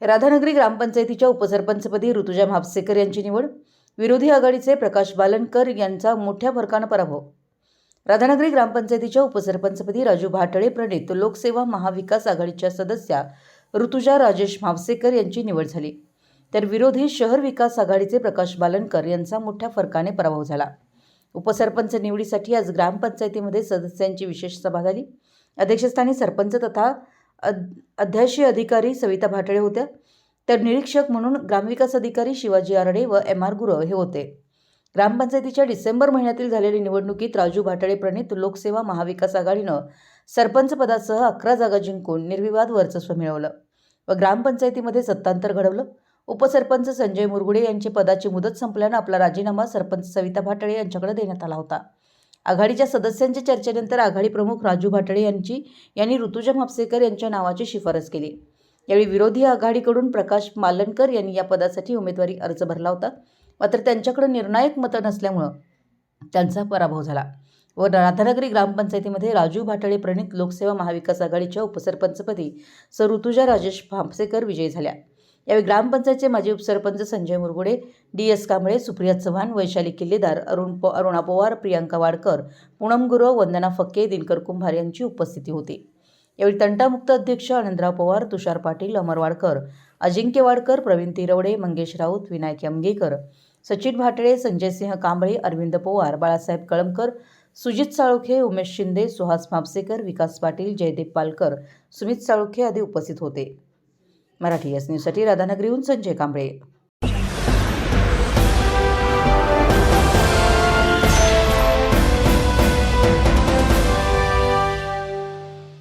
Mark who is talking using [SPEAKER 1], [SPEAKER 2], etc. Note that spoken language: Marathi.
[SPEAKER 1] राधानगरी ग्रामपंचायतीच्या उपसरपंचपदी ऋतुजा म्हापसेकर यांची निवड विरोधी आघाडीचे प्रकाश बालनकर यांचा मोठ्या फरकानं पराभव. राधानगरी ग्रामपंचायतीच्या उपसरपंचपदी राजू भाटळे प्रणित लोकसेवा महाविकास आघाडीच्या सदस्या ऋतुजा राजेश म्हापसेकर यांची निवड झाली. तर विरोधी शहर विकास आघाडीचे प्रकाश बालनकर यांचा मोठ्या फरकाने पराभव झाला. उपसरपंच निवडीसाठी आज ग्रामपंचायतीमध्ये सदस्यांची विशेष सभा झाली. अध्यक्षस्थानी सरपंच तथा अध अध्याशी अधिकारी सविता भाटळे होत्या. तर निरीक्षक म्हणून ग्रामविकास अधिकारी शिवाजी आरडे व एम आर गुरव हे होते. ग्रामपंचायतीच्या डिसेंबर महिन्यातील झालेल्या निवडणुकीत राजू भाटळे प्रणित लोकसेवा महाविकास आघाडीनं सरपंच पदासह अकरा जागा जिंकून निर्विवाद वर्चस्व मिळवलं व ग्रामपंचायतीमध्ये सत्तांतर घडवलं. उपसरपंच संजय मुरगुडे यांची पदाची मुदत संपल्यानं आपला राजीनामा सरपंच सविता भाटळे यांच्याकडे देण्यात आला होता. आघाडीच्या सदस्यांच्या चर्चेनंतर आघाडी प्रमुख राजू भाटळे यांची यांनी ऋतुजा म्हापसेकर यांच्या नावाची शिफारस केली. यावेळी विरोधी आघाडीकडून प्रकाश मालनकर यांनी या पदासाठी उमेदवारी अर्ज भरला होता. मात्र त्यांच्याकडे निर्णायक मतं नसल्यामुळं त्यांचा पराभव झाला. व राधानगरी ग्रामपंचायतीमध्ये राजू भाटळे प्रणित लोकसेवा महाविकास आघाडीच्या उपसरपंचपदी सर ऋतुजा राजेश भापसेकर विजयी झाल्या. यावेळी ग्रामपंचायतचे माजी उपसरपंच संजय मुरगुडे डी एस कांबळे सुप्रिया चव्हाण वैशाली किल्लेदार अरुण प अरुणा पवार प्रियांका वाडकर पूनम गुरव वंदना फक्के दिनकर कुंभार यांची उपस्थिती होती. यावेळी तंटामुक्त अध्यक्ष आनंदराव पवार तुषार पाटील अमर वाडकर अजिंक्य वाडकर प्रवीण तिरवडे मंगेश राऊत विनायक यमगेकर सचिन भाटळे संजय सिंह कांबळे अरविंद पवार बाळासाहेब कळमकर सुजित साळुखे उमेश शिंदे सुहास म्हापसेकर विकास पाटील जयदेव पालकर सुमित साळुखे आदी उपस्थित होते. मराठी एस न्यूजसाठी राधानगरीहून संजय कांबळे.